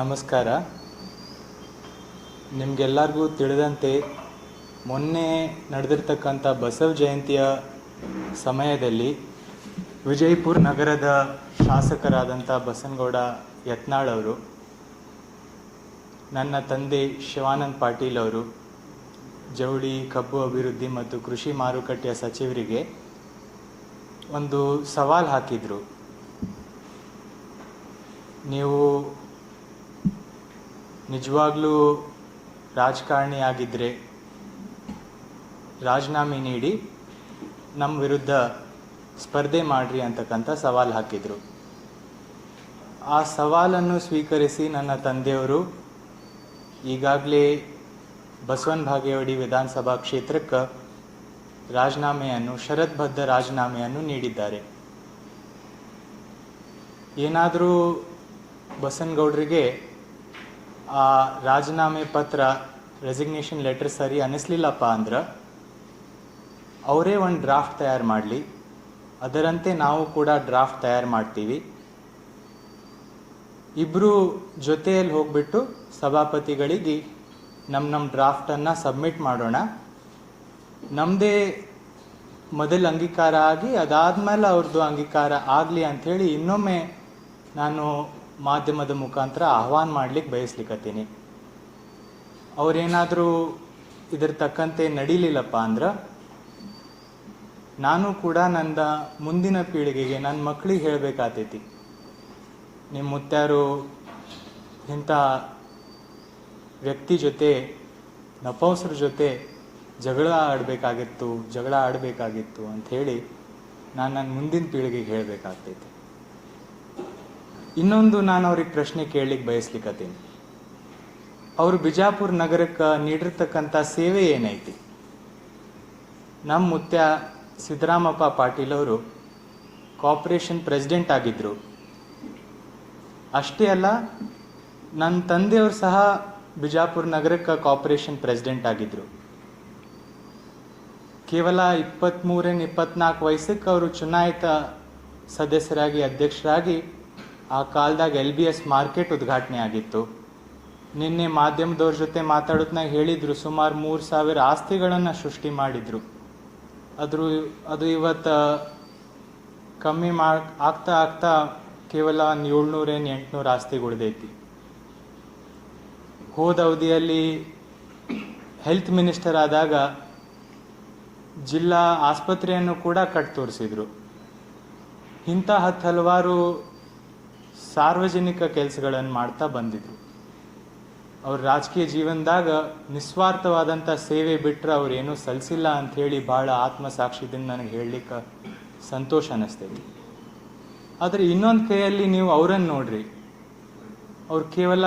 ನಮಸ್ಕಾರ. ನಿಮಗೆಲ್ಲರಿಗೂ ತಿಳಿದಂತೆ ಮೊನ್ನೆ ನಡೆದಿರ್ತಕ್ಕಂಥ ಬಸವ ಜಯಂತಿಯ ಸಮಯದಲ್ಲಿ ವಿಜಯಪುರ ನಗರದ ಶಾಸಕರಾದಂಥ ಬಸನಗೌಡ ಯತ್ನಾಳ್ ಅವರು, ನನ್ನ ತಂದೆ ಶಿವಾನಂದ್ ಪಾಟೀಲ್ ಅವರು, ಜವಳಿ ಕಬ್ಬು ಅಭಿವೃದ್ಧಿ ಮತ್ತು ಕೃಷಿ ಮಾರುಕಟ್ಟೆಯ ಸಚಿವರಿಗೆ ಒಂದು ಸವಾಲು ಹಾಕಿದರು. ನೀವು ನಿಜವಾಗ್ಲೂ ರಾಜಕಾರಣಿ ಆಗಿದ್ದರೆ ರಾಜೀನಾಮೆ ನೀಡಿ ನಮ್ಮ ವಿರುದ್ಧ ಸ್ಪರ್ಧೆ ಮಾಡ್ರಿ ಅಂತಕ್ಕಂಥ ಸವಾಲು ಹಾಕಿದರು. ಆ ಸವಾಲನ್ನು ಸ್ವೀಕರಿಸಿ ನನ್ನ ತಂದೆಯವರು ಈಗಾಗಲೇ ಬಸವನ ಭಾಗೇವಾಡಿ ವಿಧಾನಸಭಾ ಕ್ಷೇತ್ರಕ್ಕೆ ರಾಜೀನಾಮೆಯನ್ನು, ಶರತ್ಬದ್ಧ ರಾಜೀನಾಮೆಯನ್ನು ನೀಡಿದ್ದಾರೆ. ಏನಾದರೂ ಬಸನಗೌಡರಿಗೆ ಆ ರಾಜೀನಾಮೆ ಪತ್ರ ರೆಸಿಗ್ನೇಷನ್ ಲೆಟರ್ ಸರಿ ಅನ್ನಿಸ್ಲಿಲ್ಲಪ್ಪ ಅಂದ್ರೆ, ಅವರೇ ಒಂದು ಡ್ರಾಫ್ಟ್ ತಯಾರು ಮಾಡಲಿ. ಅದರಂತೆ ನಾವು ಕೂಡ ಡ್ರಾಫ್ಟ್ ತಯಾರು ಮಾಡ್ತೀವಿ. ಇಬ್ಬರು ಜೊತೆಯಲ್ಲಿ ಹೋಗ್ಬಿಟ್ಟು ಸಭಾಪತಿಗಳಿಗೆ ನಮ್ಮ ನಮ್ಮ ಡ್ರಾಫ್ಟನ್ನು ಸಬ್ಮಿಟ್ ಮಾಡೋಣ. ನಮ್ಮದೇ ಮೊದಲು ಅಂಗೀಕಾರ ಆಗಿ ಅದಾದಮೇಲೆ ಅವ್ರದ್ದು ಅಂಗೀಕಾರ ಆಗಲಿ ಅಂಥೇಳಿ ಇನ್ನೊಮ್ಮೆ ನಾನು ಮಾಧ್ಯಮದ ಮುಖಾಂತರ ಆಹ್ವಾನ ಮಾಡ್ಲಿಕ್ಕೆ ಬಯಸ್ಲಿಕ್ಕತ್ತೀನಿ ಅವರೇನಾದರೂ ಇದ್ರ ತಕ್ಕಂತೆ ನಡೀಲಿಲ್ಲಪ್ಪ ಅಂದ್ರೆ, ನಾನು ಕೂಡ ನನ್ನ ಮುಂದಿನ ಪೀಳಿಗೆಗೆ ನನ್ನ ಮಕ್ಕಳಿಗೆ ಹೇಳಬೇಕಾತೈತಿ. ನಿಮ್ಮ ಮುತ್ಯಾರು ಇಂಥ ವ್ಯಕ್ತಿ ಜೊತೆ, ನಪೌಸರ ಜೊತೆ ಜಗಳ ಆಡಬೇಕಾಗಿತ್ತು ಜಗಳ ಆಡಬೇಕಾಗಿತ್ತು ಅಂಥೇಳಿ ನಾನು ನನ್ನ ಮುಂದಿನ ಪೀಳಿಗೆಗೆ ಹೇಳಬೇಕಾಗ್ತೈತಿ ಇನ್ನೊಂದು ನಾನು ಅವ್ರಿಗೆ ಪ್ರಶ್ನೆ ಕೇಳಲಿಕ್ಕೆ ಬಯಸ್ಲಿಕ್ಕತ್ತೀನಿ ಅವರು ಬಿಜಾಪುರ ನಗರಕ್ಕೆ ನೀಡಿರ್ತಕ್ಕಂಥ ಸೇವೆ ಏನೈತಿ? ನಮ್ಮ ಮುತ್ಯ ಸಿದ್ದರಾಮಪ್ಪ ಪಾಟೀಲ್ ಅವರು ಕಾರ್ಪೊರೇಷನ್ ಪ್ರೆಸಿಡೆಂಟ್ ಆಗಿದ್ದರು ಅಷ್ಟೇ ಅಲ್ಲ ನನ್ನ ತಂದೆಯವರು ಸಹ ಬಿಜಾಪುರ ನಗರಕ್ಕೆ ಕಾರ್ಪೊರೇಷನ್ ಪ್ರೆಸಿಡೆಂಟ್ ಆಗಿದ್ದರು ಕೇವಲ ಇಪ್ಪತ್ತ್ಮೂರನೇ ಇಪ್ಪತ್ನಾಲ್ಕು ವಯಸ್ಸಕ್ಕೆ ಅವರು ಚುನಾಯಿತ ಸದಸ್ಯರಾಗಿ, ಅಧ್ಯಕ್ಷರಾಗಿ ಆ ಕಾಲದಾಗ ಎಲ್ ಬಿ ಎಸ್ ಮಾರ್ಕೆಟ್ ಉದ್ಘಾಟನೆ ಆಗಿತ್ತು. ನಿನ್ನೆ ಮಾಧ್ಯಮದವ್ರ ಜೊತೆ ಮಾತಾಡೋದ್ನಾಗ ಹೇಳಿದ್ರು, ಸುಮಾರು ಮೂರು ಸಾವಿರ ಆಸ್ತಿಗಳನ್ನು ಸೃಷ್ಟಿ ಮಾಡಿದ್ರು. ಅದ್ರ ಅದು ಇವತ್ತು ಕಮ್ಮಿ ಮಾ ಆಗ್ತಾ ಆಗ್ತಾ ಕೇವಲ ಒಂದು ಏಳ್ನೂರೇನು ಎಂಟುನೂರು ಆಸ್ತಿಗೆ ಉಳಿದೈತಿ ಹೋದ ಅವಧಿಯಲ್ಲಿ ಹೆಲ್ತ್ ಮಿನಿಸ್ಟರ್ ಆದಾಗ ಜಿಲ್ಲಾ ಆಸ್ಪತ್ರೆಯನ್ನು ಕೂಡ ಕಟ್ ತೋರಿಸಿದ್ರು ಇಂತಹ ಹಲವಾರು ಸಾರ್ವಜನಿಕ ಕೆಲಸಗಳನ್ನು ಮಾಡ್ತಾ ಬಂದಿದ್ರು. ಅವ್ರ ರಾಜಕೀಯ ಜೀವನದಾಗ ನಿಸ್ವಾರ್ಥವಾದಂಥ ಸೇವೆ ಬಿಟ್ಟರೆ ಅವ್ರು ಏನೂ ಸಲ್ಲಿಸಿಲ್ಲ ಅಂಥೇಳಿ ಭಾಳ ಆತ್ಮಸಾಕ್ಷಿದಿಂದ ನನಗೆ ಹೇಳಲಿಕ್ಕೆ ಸಂತೋಷ ಅನ್ನಿಸ್ತೈತಿ ಆದರೆ ಇನ್ನೊಂದು ಕೈಯಲ್ಲಿ ನೀವು ಅವರನ್ನು ನೋಡ್ರಿ. ಅವ್ರು ಕೇವಲ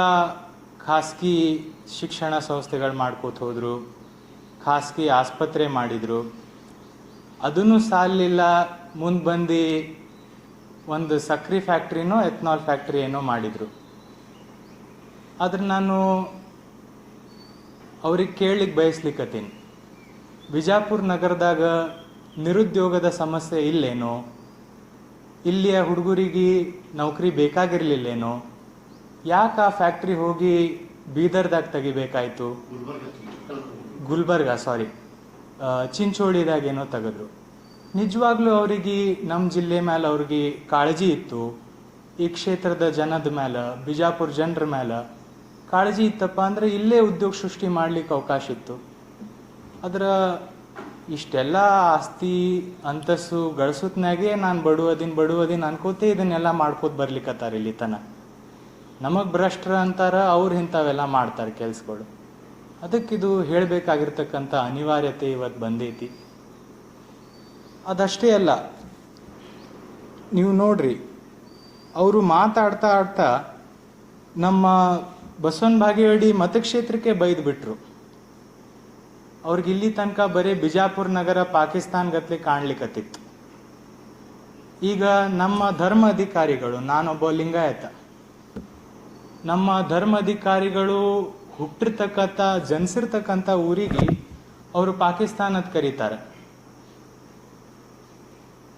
ಖಾಸಗಿ ಶಿಕ್ಷಣ ಸಂಸ್ಥೆಗಳು ಮಾಡ್ಕೋತ ಹೋದರು, ಖಾಸಗಿ ಆಸ್ಪತ್ರೆ ಮಾಡಿದರು. ಅದನ್ನು ಸಾಲಿಲ್ಲ ಮುಂದೆ ಬಂದು ಒಂದು ಸಕ್ರೆ ಫ್ಯಾಕ್ಟ್ರಿನೋ ಎಥನಾಲ್ ಫ್ಯಾಕ್ಟ್ರಿ ಏನೋ ಮಾಡಿದರು. ಆದ್ರೆ ನಾನು ಅವ್ರಿಗೆ ಕೇಳಲಿಕ್ಕೆ ಬಯಸ್ಲಿಕ್ಕತ್ತೀನಿ ಬಿಜಾಪುರ ನಗರದಾಗ ನಿರುದ್ಯೋಗದ ಸಮಸ್ಯೆ ಇಲ್ಲೇನೋ, ಇಲ್ಲಿಯ ಹುಡುಗರಿಗೆ ನೌಕರಿ ಬೇಕಾಗಿರಲಿಲ್ಲೇನೋ, ಯಾಕೆ ಆ ಫ್ಯಾಕ್ಟ್ರಿ ಹೋಗಿ ಬೀದರ್ದಾಗ ತೆಗಿಬೇಕಾಯ್ತು? ಗುಲ್ಬರ್ಗ ಸಾರಿ ಚಿಂಚೋಳಿದಾಗ ಏನೋ ತೆಗೆದ್ರು. ನಿಜವಾಗ್ಲೂ ಅವರಿಗೆ ನಮ್ಮ ಜಿಲ್ಲೆ ಮೇಲೆ ಅವ್ರಿಗೆ ಕಾಳಜಿ ಇತ್ತು. ಈ ಕ್ಷೇತ್ರದ ಜನದ ಮೇಲೆ ಬಿಜಾಪುರ ಜನರ ಮೇಲೆ ಕಾಳಜಿ ಇತ್ತಪ್ಪ ಅಂದ್ರೆ ಇಲ್ಲೇ ಉದ್ಯೋಗ ಸೃಷ್ಟಿ ಮಾಡ್ಲಿಕ್ಕೆ ಅವಕಾಶ ಇತ್ತು. ಅದರ ಇಷ್ಟೆಲ್ಲ ಆಸ್ತಿ, ಅಂತಸ್ಸು ಗಳಿಸೋತ್ನಾಗೆ ನಾನು ಬಡುವದಿನ ಬಡುವದಿನ ಅನ್ಕೋತೆ ಇದನ್ನೆಲ್ಲ ಮಾಡ್ಕೋತ ಬರ್ಲಿಕ್ಕತ್ತಾರ ಇಲ್ಲಿ ತನ. ನಮಗೆ ಭ್ರಷ್ಟ್ರ ಅಂತಾರ ಅವ್ರು ಇಂಥವೆಲ್ಲ ಮಾಡ್ತಾರೆ ಕೆಲಸಗಳು. ಅದಕ್ಕಿದು ಹೇಳಬೇಕಾಗಿರ್ತಕ್ಕಂಥ ಅನಿವಾರ್ಯತೆ ಇವತ್ತು ಬಂದೈತಿ. ಅದಷ್ಟೇ ಅಲ್ಲ. ನೀವು ನೋಡ್ರಿ, ಅವರು ಮಾತಾಡ್ತಾ ಆಡ್ತಾ ನಮ್ಮ ಬಸವನ ಬಾಗೇವಾಡಿ ಮತಕ್ಷೇತ್ರಕ್ಕೆ ಬೈದು ಬಿಟ್ರು ಅವ್ರಿಗೆ ಇಲ್ಲಿ ತನಕ ಬರೀ ಬಿಜಾಪುರ ನಗರ ಪಾಕಿಸ್ತಾನ್ ಗತ್ಲೆ ಕಾಣ್ಲಿಕ್ಕತ್ತಿತ್ತು ಈಗ ನಮ್ಮ ಧರ್ಮ ಅಧಿಕಾರಿಗಳು, ನಾನೊಬ್ಬ ಲಿಂಗಾಯತ, ನಮ್ಮ ಧರ್ಮ ಅಧಿಕಾರಿಗಳು ಹುಟ್ಟಿರ್ತಕ್ಕಂಥ, ಜನಿಸಿರ್ತಕ್ಕಂಥ ಊರಿಗೆ ಅವರು ಪಾಕಿಸ್ತಾನದ ಕರೀತಾರೆ.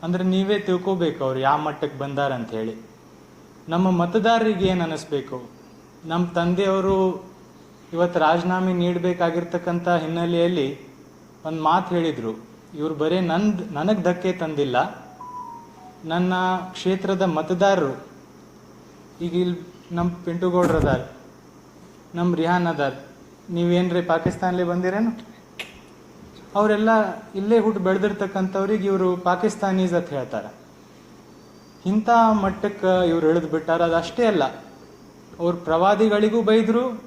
ಅಂದ್ರೆ ನೀವೇ ತಿಳ್ಕೋಬೇಕು ಅವ್ರು ಯಾವ ಮಟ್ಟಕ್ಕೆ ಬಂದಾರ ಅಂತ ಹೇಳಿ. ನಮ್ಮ ಮತದಾರರಿಗೆ ಏನು ಅನ್ನಿಸ್ಬೇಕು ನಮ್ಮ ತಂದೆಯವರು ಇವತ್ತು ರಾಜೀನಾಮೆ ನೀಡಬೇಕಾಗಿರ್ತಕ್ಕಂಥ ಹಿನ್ನೆಲೆಯಲ್ಲಿ ಒಂದು ಮಾತು ಹೇಳಿದರು. ಇವರು ಬರೀ ನಂದು, ನನಗೆ ಧಕ್ಕೆ ತಂದಿಲ್ಲ. ನನ್ನ ಕ್ಷೇತ್ರದ ಮತದಾರರು, ಈಗ ಇಲ್ಲಿ ನಮ್ಮ ಪಿಂಟುಗೌಡ್ರು ಅದಾರ ನಮ್ಮ ರಿಹಾನ್ ಅದಾರ, ನೀವೇನ್ರಿ ಪಾಕಿಸ್ತಾನಲ್ಲಿ ಬಂದಿರೇನು? ಅವರೆಲ್ಲ ಇಲ್ಲೇ ಹುಟ್ಟು ಬೆಳೆದಿರ್ತಕ್ಕಂಥವ್ರಿಗೆ ಇವರು ಪಾಕಿಸ್ತಾನೀಸ್ ಅಂತ ಹೇಳ್ತಾರೆ. ಇಂಥ ಮಟ್ಟಕ್ಕೆ ಇವ್ರು ಇಳಿದು ಬಿಟ್ಟಾರ, ಅದಷ್ಟೇ ಅಲ್ಲ. ಅವ್ರ ಪ್ರವಾದಿಗಳಿಗೂ ಬೈದರು.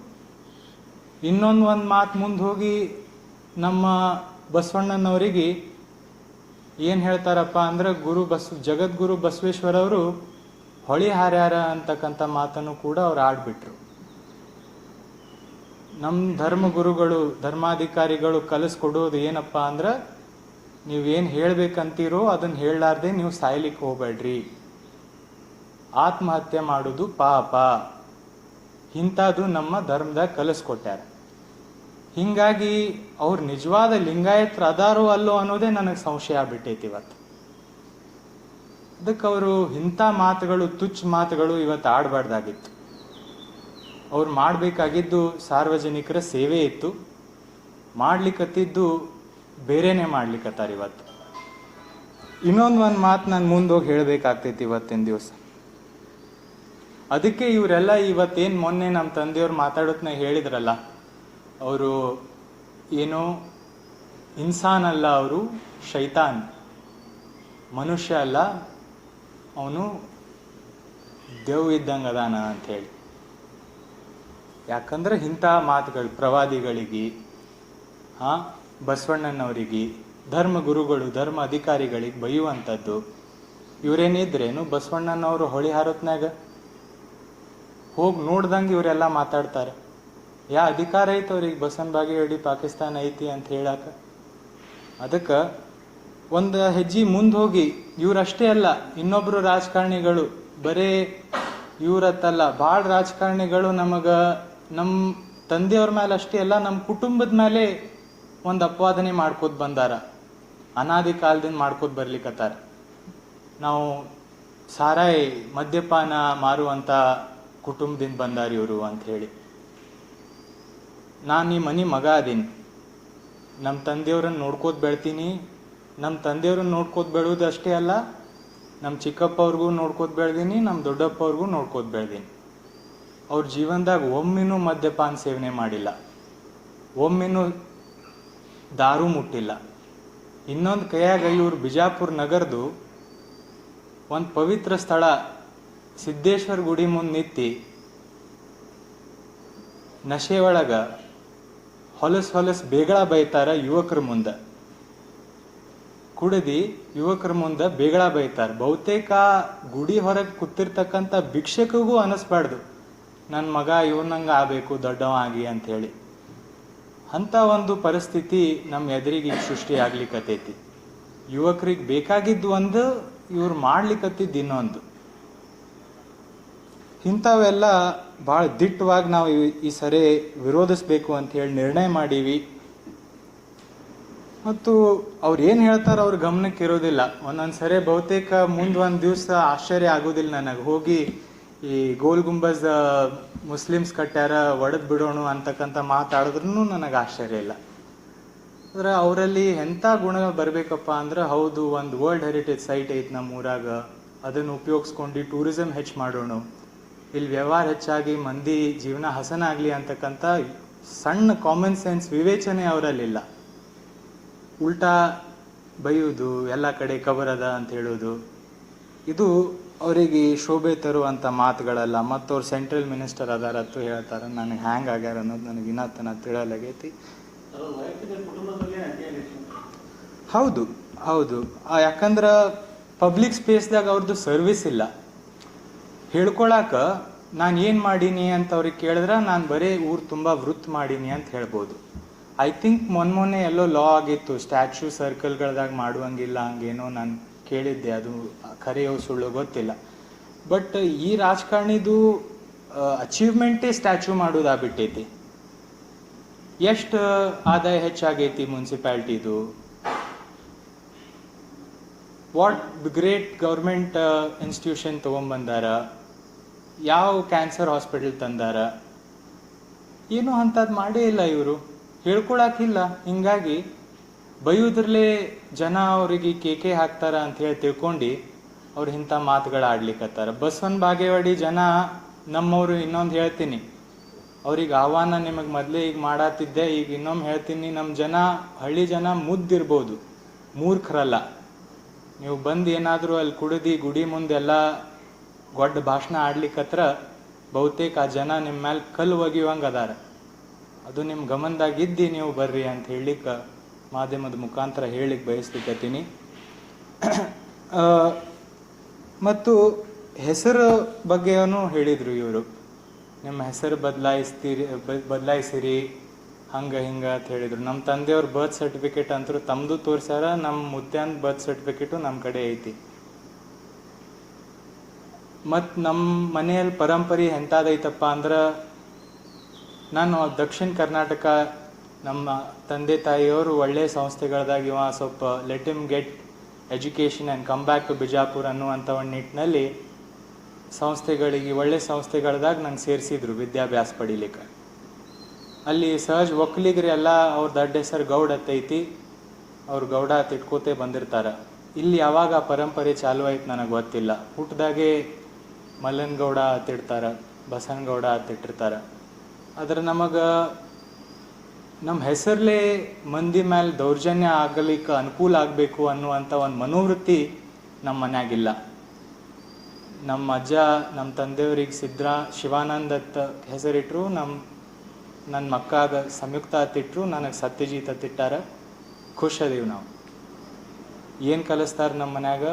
ಇನ್ನೊಂದು ಒಂದು ಮಾತು ಮುಂದೆ ಹೋಗಿ ನಮ್ಮ ಬಸವಣ್ಣನವರಿಗೆ ಏನು ಹೇಳ್ತಾರಪ್ಪ ಅಂದ್ರೆ, ಗುರು ಬಸ್, ಜಗದ್ಗುರು ಬಸವೇಶ್ವರವರು ಹೊಳಿ ಹಾರ್ಯಾರ ಅಂತಕ್ಕಂಥ ಮಾತನ್ನು ಕೂಡ ಅವ್ರು ಆಡ್ಬಿಟ್ರು. ನಮ್ಮ ಧರ್ಮಗುರುಗಳು ಧರ್ಮಾಧಿಕಾರಿಗಳು ಕಲಿಸ್ಕೊಡೋದು ಏನಪ್ಪ ಅಂದ್ರೆ ನೀವೇನು ಹೇಳ್ಬೇಕಂತೀರೋ ಅದನ್ನ ಹೇಳಲಾರ್ದೆ ನೀವು ಸಾಯ್ಲಿಕ್ಕೆ ಹೋಗ್ಬೇಡ್ರಿ ಆತ್ಮಹತ್ಯೆ ಮಾಡೋದು ಪಾಪ. ಇಂಥದ್ದು ನಮ್ಮ ಧರ್ಮದಾಗ ಕಲಿಸ್ಕೊಟ್ಟಾರ ಹಿಂಗಾಗಿ ಅವ್ರು ನಿಜವಾದ ಲಿಂಗಾಯತ್ರ ಅದಾರೋ ಅಲ್ಲೋ ಅನ್ನೋದೇ ನನಗೆ ಸಂಶಯ ಆಗ್ಬಿಟ್ಟೈತಿ ಇವತ್ತು. ಅದಕ್ಕೆ ಅವರು ಇಂಥ ಮಾತುಗಳು ತುಚ್ಚ ಮಾತುಗಳು ಇವತ್ತು ಆಡಬಾರ್ದಾಗಿತ್ತು. ಅವ್ರು ಮಾಡಬೇಕಾಗಿದ್ದು ಸಾರ್ವಜನಿಕರ ಸೇವೆ ಇತ್ತು. ಮಾಡ್ಲಿಕ್ಕತ್ತಿದ್ದು ಬೇರೆನೆ ಮಾಡ್ಲಿಕ್ಕತ್ತಾರ ಇವತ್ತು. ಇನ್ನೊಂದು ಒಂದು ಮಾತು ನಾನು ಮುಂದೋಗಿ ಹೇಳಬೇಕಾಗ್ತೈತಿ ಇವತ್ತಿನ ದಿವಸ. ಅದಕ್ಕೆ ಇವರೆಲ್ಲ ಇವತ್ತೇನು ಮೊನ್ನೆ ನಮ್ಮ ತಂದೆಯವ್ರು ಮಾತಾಡೋತ್ನ ಹೇಳಿದ್ರಲ್ಲ, ಅವರು ಏನು ಇನ್ಸಾನ್ ಅಲ್ಲ ಅವರು, ಶೈತಾನ್. ಮನುಷ್ಯ ಅಲ್ಲ, ಅವನು ದೇವ್ ಇದ್ದಂಗೆ ಅದಾನ ಅಂತ ಹೇಳಿ. ಯಾಕಂದ್ರೆ ಇಂಥ ಮಾತುಗಳು ಪ್ರವಾದಿಗಳಿಗೆ ಹಾ ಬಸವಣ್ಣನವರಿಗೆ, ಧರ್ಮ ಗುರುಗಳು, ಧರ್ಮ ಅಧಿಕಾರಿಗಳಿಗೆ ಬೈಯುವಂಥದ್ದು ಇವರೇನಿದ್ರೇನು ಬಸವಣ್ಣನವರು ಹೊಳಿ ಹಾರತ್ನಾಗ ಹೋಗಿ ನೋಡ್ದಂಗೆ ಇವರೆಲ್ಲ ಮಾತಾಡ್ತಾರೆ. ಯಾ ಅಧಿಕಾರ ಐತೆ ಅವ್ರಿಗೆ? ಬಸವನ ಬಾಗೇವಾಡಿ ಪಾಕಿಸ್ತಾನ ಐತಿ ಅಂತ ಹೇಳಾಕ? ಅದಕ್ಕೆ ಒಂದು ಹೆಜ್ಜೆ ಮುಂದೆ ಹೋಗಿ, ಇವರಷ್ಟೇ ಅಲ್ಲ ಇನ್ನೊಬ್ಬರು ರಾಜಕಾರಣಿಗಳು, ಬರೇ ಇವರತ್ತಲ್ಲ ಭಾಳ ರಾಜಕಾರಣಿಗಳು ನಮಗ ನಮ್ಮ ತಂದೆಯವ್ರ ಮೇಲೆ ಅಷ್ಟೇ ಅಲ್ಲ ನಮ್ಮ ಕುಟುಂಬದ ಮೇಲೆ ಒಂದು ಅಪವಾದನೆ ಮಾಡ್ಕೋತ ಬಂದಾರ. ಅನಾದಿ ಕಾಲದಿಂದ ಮಾಡ್ಕೋತ ಬರ್ಲಿಕ್ಕತ್ತಾರ ನಾವು ಸಾರಾಯ್ ಮದ್ಯಪಾನ ಮಾರುವಂತ ಕುಟುಂಬದಿಂದ ಬಂದಾರ ಇವರು ಅಂತ ಹೇಳಿ. ನಾನು ಈ ಮನೆ ಮಗ ಅದೀನಿ. ನಮ್ಮ ತಂದೆಯವ್ರನ್ನ ನೋಡ್ಕೋತ ಬೆಳ್ತೀನಿ. ನಮ್ಮ ತಂದೆಯವ್ರನ್ನ ನೋಡ್ಕೋತ ಬೆಳೆಯೋದು ಅಷ್ಟೇ ಅಲ್ಲ ನಮ್ಮ ಚಿಕ್ಕಪ್ಪ ಅವ್ರಿಗೂ ನೋಡ್ಕೋತ ಬೆಳ್ದೀನಿ ನಮ್ಮ ದೊಡ್ಡಪ್ಪ ಅವ್ರಿಗೂ ನೋಡ್ಕೋತ ಬೆಳ್ದೀನಿ. ಅವ್ರ ಜೀವನದಾಗ ಒಮ್ಮೆನೂ ಮದ್ಯಪಾನ ಸೇವನೆ ಮಾಡಿಲ್ಲ. ಒಮ್ಮೆನೂ ದಾರು ಮುಟ್ಟಿಲ್ಲ. ಇನ್ನೊಂದು ಕೈಯಾಗ ಇವರು ಬಿಜಾಪುರ ನಗರದು ಒಂದು ಪವಿತ್ರ ಸ್ಥಳ ಸಿದ್ದೇಶ್ವರ ಗುಡಿ ಮುಂದೆ ನಿಂತಿ ನಶೆ ಒಳಗೆ ಹೊಲಸ್ ಹೊಲಸ್ ಬೇಗಳ ಬೈತಾರ ಯುವಕರ ಮುಂದೆ. ಕುಡಿದು ಯುವಕರ ಮುಂದೆ ಬೇಗಳ ಬೈತಾರ. ಬಹುತೇಕ ಗುಡಿ ಹೊರಗೆ ಕೂತಿರ್ತಕ್ಕಂಥ ಭಿಕ್ಷಕಗೂ ಅನಿಸ್ಬಾರ್ದು. ನನ್ನ ಮಗ ಇವನಂಗೆ ಆಗಬೇಕು, ದೊಡ್ಡವ ಆಗಿ ಅಂಥೇಳಿ ಅಂಥ ಒಂದು ಪರಿಸ್ಥಿತಿ ನಮ್ಮ ಎದುರಿಗೆ ಸೃಷ್ಟಿ ಆಗ್ಲಿಕ್ಕತ್ತೈತಿ ಯುವಕರಿಗೆ ಬೇಕಾಗಿದ್ದು ಒಂದು, ಇವ್ರು ಮಾಡ್ಲಿಕ್ಕತ್ತಿದ್ದು ಇನ್ನೊಂದು. ಇಂಥವೆಲ್ಲ ಭಾಳ ದಿಟ್ಟವಾಗಿ ನಾವು ಈ ಸರಿ ವಿರೋಧಿಸ್ಬೇಕು ಅಂತ ಹೇಳಿ ನಿರ್ಣಯ ಮಾಡೀವಿ. ಮತ್ತು ಅವ್ರು ಏನು ಹೇಳ್ತಾರೋ ಅವ್ರ ಗಮನಕ್ಕೆ ಇರೋದಿಲ್ಲ ಒಂದೊಂದು ಸರಿ ಬಹುತೇಕ ಮುಂದೆ ಒಂದು ದಿವಸ ಆಶ್ಚರ್ಯ ಆಗೋದಿಲ್ಲ ನನಗೆ. ಹೋಗಿ ಈ ಗೋಲ್ ಗುಂಬಜ್ ಮುಸ್ಲಿಮ್ಸ್ ಕಟ್ಟ್ಯಾರ ಒಡೆದ್ ಬಿಡೋಣ ಅಂತಕ್ಕಂಥ ಮಾತಾಡಿದ್ರು ನನಗೆ ಆಶ್ಚರ್ಯ ಇಲ್ಲ. ಅಂದ್ರೆ ಅವರಲ್ಲಿ ಎಂಥ ಗುಣ ಬರಬೇಕಪ್ಪ ಅಂದ್ರೆ ಹೌದು, ಒಂದು ವರ್ಲ್ಡ್ ಹೆರಿಟೇಜ್ ಸೈಟ್ ಐತೆ ನಮ್ಮ ಊರಾಗ. ಅದನ್ನು ಉಪಯೋಗಿಸ್ಕೊಂಡು ಟೂರಿಸಂ ಹೆಚ್ಚು ಮಾಡೋಣ. ಇಲ್ಲಿ ವ್ಯವಹಾರ ಹೆಚ್ಚಾಗಿ ಮಂದಿ ಜೀವನ ಹಸನಾಗಲಿ ಅಂತಕ್ಕಂಥ ಸಣ್ಣ ಕಾಮನ್ ಸೆನ್ಸ್ ವಿವೇಚನೆ ಅವರಲ್ಲಿಲ್ಲ. ಉಲ್ಟಾ ಬೈಯೋದು, ಎಲ್ಲ ಕಡೆ ಕವರ್ ಅದ ಅಂತ ಹೇಳೋದು. ಇದು ಅವರಿಗೆ ಶೋಭೆ ತರುವಂಥ ಮಾತುಗಳಲ್ಲ ಮತ್ತು ಅವ್ರು ಸೆಂಟ್ರಲ್ ಮಿನಿಸ್ಟರ್ ಅದಾರತ್ತು ಹೇಳ್ತಾರೆ. ನನಗೆ ಹ್ಯಾಂಗ್ ಆಗ್ಯಾರ ಅನ್ನೋದು ನನಗೆ ಇನ್ನತನ ತಿಳಿಯಲಾಗೈತಿ ಹೌದು ಹೌದು. ಯಾಕಂದ್ರೆ ಪಬ್ಲಿಕ್ ಸ್ಪೇಸ್ದಾಗ ಅವ್ರದ್ದು ಸರ್ವಿಸ್ ಇಲ್ಲ. ಹೇಳ್ಕೊಳಕ ನಾನು ಏನು ಮಾಡೀನಿ ಅಂತ ಅವ್ರಿಗೆ ಕೇಳಿದ್ರೆ ನಾನು ಬರೀ ಊರು ತುಂಬ ವೃತ್ ಮಾಡೀನಿ ಅಂತ ಹೇಳ್ಬೋದು. ಐ ಥಿಂಕ್ ಮೊನ್ನೆ ಮೊನ್ನೆ ಎಲ್ಲೋ ಲಾ ಆಗಿತ್ತು ಸ್ಟ್ಯಾಚ್ಯೂ ಸರ್ಕಲ್ಗಳ್ದಾಗ ಮಾಡುವಂಗಿಲ್ಲ, ಹಂಗೇನೋ ನಾನು ಕೇಳಿದ್ದೆ, ಅದು ಕರೆಯೋ ಸುಳ್ಳು ಗೊತ್ತಿಲ್ಲ. ಬಟ್ ಈ ರಾಜಕಾರಣಿದು ಅಚೀವ್ಮೆಂಟೇ ಸ್ಟ್ಯಾಚ್ಯೂ ಮಾಡೋದಾಗ್ಬಿಟ್ಟೈತಿ. ಎಷ್ಟು ಆದಾಯ ಹೆಚ್ಚಾಗೈತಿ ಮುನ್ಸಿಪಾಲ್ಟಿದು ವಾಟ್ ಗ್ರೇಟ್ ಗೌರ್ಮೆಂಟ್ ಇನ್ಸ್ಟಿಟ್ಯೂಷನ್ ತೊಗೊಂಬಂದಾರ? ಯಾವ ಕ್ಯಾನ್ಸರ್ ಹಾಸ್ಪಿಟಲ್ ತಂದಾರ? ಏನೂ ಅಂಥದ್ದು ಮಾಡೇ ಇಲ್ಲ ಇವರು. ಹೇಳ್ಕೊಳಕಿಲ್ಲ ಹಿಂಗಾಗಿ ಬೈಯುದ್ರಲ್ಲೇ ಜನ ಅವರಿಗೆ ಕೇಕೆ ಹಾಕ್ತಾರ ಅಂತ ಹೇಳಿ ತಿಳ್ಕೊಂಡು ಅವ್ರು ಇಂಥ ಮಾತುಗಳು ಆಡ್ಲಿಕ್ಕತ್ತಾರ ಬಸವನ್ ಬಾಗೇವಾಡಿ ಜನ ನಮ್ಮವ್ರು ಇನ್ನೊಂದು ಹೇಳ್ತೀನಿ. ಅವ್ರಿಗೆ ಆಹ್ವಾನ ನಿಮಗೆ ಮೊದಲೇ ಈಗ ಮಾಡತ್ತಿದ್ದೆ ಈಗ ಇನ್ನೊಮ್ಮೆ ಹೇಳ್ತೀನಿ. ನಮ್ಮ ಜನ, ಹಳ್ಳಿ ಜನ ಮುದ್ದಿರ್ಬೋದು. ಮೂರ್ಖರಲ್ಲ. ನೀವು ಬಂದು ಏನಾದರೂ ಅಲ್ಲಿ ಕುಡಿದು ಗುಡಿ ಮುಂದೆಲ್ಲ ಗೊಡ್ಡ ಭಾಷಣ ಆಡ್ಲಿಕ್ಕತ್ರ ಬಹುತೇಕ ಆ ಜನ ನಿಮ್ಮ ಮೇಲೆ ಕಲ್ಲು ಒಗಿಯುವಂಗೆ ಅದಾರ. ಅದು ನಿಮ್ಮ ಗಮನದಾಗ ಇದ್ದಿ ನೀವು ಬರ್ರಿ ಅಂತ ಹೇಳಲಿಕ್ಕೆ ಮಾಧ್ಯಮದ ಮುಖಾಂತರ ಹೇಳಿಕ್ ಬಯಸ್ಲಿಕ್ಕತ್ತೀನಿ ಮತ್ತು ಹೆಸರು ಬಗ್ಗೆಯೂ ಹೇಳಿದರು ಇವರು. ನಿಮ್ಮ ಹೆಸರು ಬದಲಾಯಿಸ್ತೀರಿ ಬದಲಾಯಿಸಿರಿ, ಹಂಗೆ ಹಿಂಗೆ ಅಂತ ಹೇಳಿದರು. ನಮ್ಮ ತಂದೆಯವ್ರ ಬರ್ತ್ ಸರ್ಟಿಫಿಕೇಟ್ ಅಂತೂ ತಮ್ಮದು ತೋರಿಸ್ಯಾರ, ನಮ್ಮ ಮುತ್ಯಾನ್ ಬರ್ತ್ ಸರ್ಟಿಫಿಕೇಟು ನಮ್ಮ ಕಡೆ ಐತಿ. ಮತ್ತು ನಮ್ಮ ಮನೆಯಲ್ಲಿ ಪರಂಪರೆ ಎಂಥದೈತಪ್ಪ ಅಂದ್ರೆ, ನಾನು ದಕ್ಷಿಣ ಕರ್ನಾಟಕ ನಮ್ಮ ತಂದೆ ತಾಯಿಯವರು ಒಳ್ಳೆಯ ಸಂಸ್ಥೆಗಳದಾಗ ಇವ ಸ್ವಲ್ಪ let him get education and come back to Bijapur ಅನ್ನುವಂಥ ಒಂದು ನಿಟ್ಟಿನಲ್ಲಿ ಸಂಸ್ಥೆಗಳಿಗೆ, ಒಳ್ಳೆ ಸಂಸ್ಥೆಗಳದಾಗ ನಂಗೆ ಸೇರಿಸಿದ್ರು ವಿದ್ಯಾಭ್ಯಾಸ ಪಡಿಲಿಕ್ಕೆ. ಅಲ್ಲಿ ಸಹಜ ಒಕ್ಕಲಿಗರೆಲ್ಲ ಅವ್ರ ದಡ್ಡ ಹೆಸರು ಗೌಡ ಅತ್ತೈತಿ ಅವ್ರು ಗೌಡ ತಿಟ್ಕೋತೆ ಬಂದಿರ್ತಾರೆ. ಇಲ್ಲಿ ಯಾವಾಗ ಆ ಪರಂಪರೆ ಚಾಲು ಆಯ್ತು ನನಗೆ ಗೊತ್ತಿಲ್ಲ. ಹುಟ್ಟದಾಗೆ ಮಲ್ಲನ್ ಗೌಡ ಅತ್ತಿಡ್ತಾರೆ ಬಸನ್ ಗೌಡ ಅತ್ತಿಟ್ಟಿರ್ತಾರೆ ಆದ್ರೆ ನಮಗೆ ನಮ್ಮ ಹೆಸರಲ್ಲೇ ಮಂದಿ ಮೇಲೆ ದೌರ್ಜನ್ಯ ಆಗಲಿಕ್ಕೆ ಅನುಕೂಲ ಆಗಬೇಕು ಅನ್ನುವಂಥ ಒಂದು ಮನೋವೃತ್ತಿ ನಮ್ಮ ಮನ್ಯಾಗಿಲ್ಲ. ನಮ್ಮ ಅಜ್ಜ ನಮ್ಮ ತಂದೆಯವ್ರಿಗೆ ಸಿದ್ರ ಶಿವಾನಂದ್ ಅತ್ತ ಹೆಸರಿಟ್ರು ನಮ್ಮ ನನ್ನ ಮಕ್ಕಾಗ ಸಂಯುಕ್ತ ಅತ್ತಿಟ್ಟರು ನನಗೆ ಸತ್ಯಜೀತ್ ಅತ್ತಿಟ್ಟಾರ ಖುಷ್ ಅದೀವಿ ನಾವು. ಏನು ಕಲಿಸ್ತಾರೆ ನಮ್ಮ ಮನ್ಯಾಗ?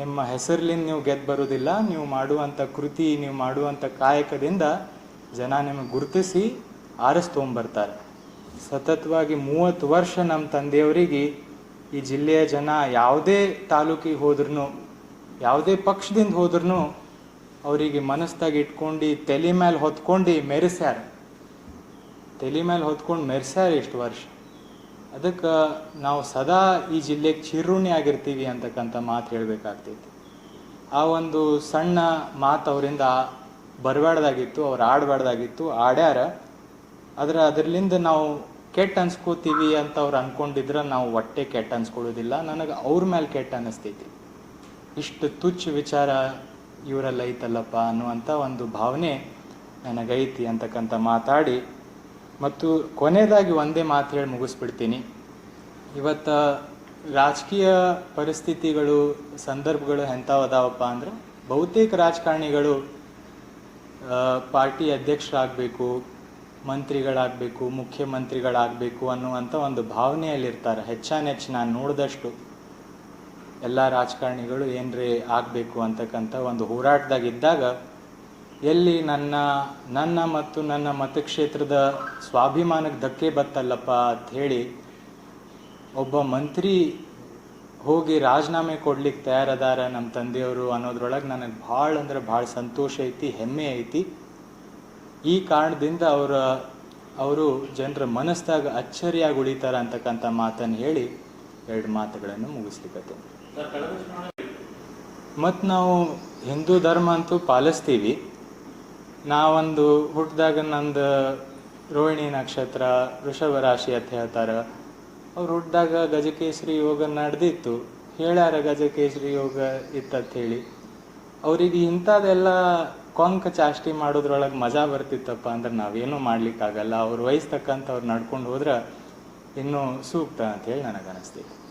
ನಿಮ್ಮ ಹೆಸರ್ಲಿಂದ ನೀವು ಗೆದ್ದು ಬರೋದಿಲ್ಲ, ನೀವು ಮಾಡುವಂಥ ಕೃತಿ, ನೀವು ಮಾಡುವಂಥ ಕಾಯಕದಿಂದ ಜನ ನಿಮಗೆ ಗುರುತಿಸಿ ಆರಿಸ್ ತೊಗೊಂಬರ್ತಾರೆ ಸತತವಾಗಿ ಮೂವತ್ತು ವರ್ಷ ನಮ್ಮ ತಂದೆಯವರಿಗೆ ಈ ಜಿಲ್ಲೆಯ ಜನ ಯಾವುದೇ ತಾಲೂಕಿಗೆ ಹೋದ್ರೂ ಯಾವುದೇ ಪಕ್ಷದಿಂದ ಹೋದ್ರೂ ಅವರಿಗೆ ಮನಸ್ಸಾಗಿ ಇಟ್ಕೊಂಡು ತಲೆ ಮೇಲೆ ಹೊತ್ಕೊಂಡು ಮೆರೆಸ್ಯಾರ. ತಲೆ ಮೇಲೆ ಹೊತ್ಕೊಂಡು ಮೆರೆಸ್ಯಾರ ಇಷ್ಟು ವರ್ಷ. ಅದಕ್ಕೆ ನಾವು ಸದಾ ಈ ಜಿಲ್ಲೆಗೆ ಚಿರುಣಿ ಆಗಿರ್ತೀವಿ ಅಂತಕ್ಕಂಥ ಮಾತು ಹೇಳಬೇಕಾಗ್ತೈತಿ. ಆ ಒಂದು ಸಣ್ಣ ಮಾತು ಅವರಿಂದ ಬರಬಾರ್ದಾಗಿತ್ತು ಅವ್ರು ಆಡಬಾರ್ದಾಗಿತ್ತು ಆಡ್ಯಾರ. ಆದ್ರೆ ಅದರಿಂದ ನಾವು ಕೆಟ್ಟ ಅನ್ಸ್ಕೋತೀವಿ ಅಂತ ಅವ್ರು ಅನ್ಕೊಂಡಿದ್ರೆ ನಾವು ಹೊಟ್ಟೆ ಕೆಟ್ಟ ಅನ್ಸ್ಕೊಳ್ಳೋದಿಲ್ಲ. ನನಗೆ ಅವ್ರ ಮೇಲೆ ಕೆಟ್ಟ ಅನ್ನಿಸ್ತೈತಿ ಇಷ್ಟು ತುಚ್ಛ ವಿಚಾರ ಇವರೆಲ್ಲ ಐತಲ್ಲಪ್ಪ ಅನ್ನುವಂಥ ಒಂದು ಭಾವನೆ ನನಗೈತಿ ಅಂತಕ್ಕಂಥ ಮಾತಾಡಿ. ಮತ್ತು ಕೊನೆಯದಾಗಿ ಒಂದೇ ಮಾತು ಹೇಳಿ ಮುಗಿಸ್ಬಿಡ್ತೀನಿ. ಇವತ್ತು ರಾಜಕೀಯ ಪರಿಸ್ಥಿತಿಗಳು, ಸಂದರ್ಭಗಳು ಎಂಥವು ಅದಾವಪ್ಪ ಅಂದ್ರೆ ಬಹುತೇಕ ರಾಜಕಾರಣಿಗಳು ಪಾರ್ಟಿ ಅಧ್ಯಕ್ಷರಾಗಬೇಕು ಮಂತ್ರಿಗಳಾಗಬೇಕು, ಮುಖ್ಯಮಂತ್ರಿಗಳಾಗಬೇಕು ಅನ್ನುವಂಥ ಒಂದು ಭಾವನೆಯಲ್ಲಿರ್ತಾರೆ. ಹೆಚ್ಚಾನೆಚ್ಚು ನಾನು ನೋಡಿದಷ್ಟು ಎಲ್ಲ ರಾಜಕಾರಣಿಗಳು ಏನರೇ ಆಗಬೇಕು ಅಂತಕ್ಕಂಥ ಒಂದು ಹೋರಾಟದಾಗ ಇದ್ದಾಗ ಎಲ್ಲಿ ನನ್ನ ನನ್ನ ಮತ್ತು ನನ್ನ ಮತಕ್ಷೇತ್ರದ ಸ್ವಾಭಿಮಾನಕ್ಕೆ ಧಕ್ಕೆ ಬತ್ತಲ್ಲಪ್ಪ ಅಂತ ಹೇಳಿ ಒಬ್ಬ ಮಂತ್ರಿ ಹೋಗಿ ರಾಜೀನಾಮೆ ಕೊಡ್ಲಿಕ್ಕೆ ತಯಾರದಾರ ನಮ್ಮ ತಂದೆಯವರು ಅನ್ನೋದ್ರೊಳಗೆ ನನಗೆ ಭಾಳ ಅಂದ್ರೆ ಭಾಳ ಸಂತೋಷ ಐತಿ, ಹೆಮ್ಮೆ ಐತಿ. ಈ ಕಾರಣದಿಂದ ಅವರ ಅವರು ಜನರ ಮನಸ್ಸಾಗ ಅಚ್ಚರಿಯಾಗಿ ಉಳಿತಾರ ಅಂತಕ್ಕಂಥ ಮಾತನ್ನು ಹೇಳಿ ಎರಡು ಮಾತುಗಳನ್ನು ಮುಗಿಸ್ಲಿಕ್ಕೆ ಮತ್ತು ನಾವು ಹಿಂದೂ ಧರ್ಮ ಅಂತೂ ಪಾಲಿಸ್ತೀವಿ. ನಾವೊಂದು ಹುಟ್ಟಿದಾಗ ನಂದು ರೋಹಿಣಿ ನಕ್ಷತ್ರ ವೃಷಭ ರಾಶಿ ಅಂತ ಹೇಳ್ತಾರೆ. ಅವ್ರು ಹುಟ್ಟಿದಾಗ ಗಜಕೇಸರಿ ಯೋಗ ನಡೆದಿತ್ತು. ಹೇಳ್ಯಾರ ಗಜಕೇಸರಿ ಯೋಗ ಇತ್ತಂತ ಹೇಳಿ. ಅವ್ರಿಗೆ ಇಂಥದ್ದೆಲ್ಲ ಕೊಂಕ ಚಾಷ್ಟಿ ಮಾಡೋದ್ರೊಳಗೆ ಮಜಾ ಬರ್ತಿತ್ತಪ್ಪ ಅಂದ್ರೆ ನಾವೇನೂ ಮಾಡ್ಲಿಕ್ಕಾಗಲ್ಲ. ಅವ್ರ ವಯಸ್ಸು ಅವ್ರು ನಡ್ಕೊಂಡು ಹೋದ್ರೆ ಇನ್ನೂ ಸೂಕ್ತ ಅಂತ ಹೇಳಿ ನನಗೆ ಅನಿಸ್ತೈತಿ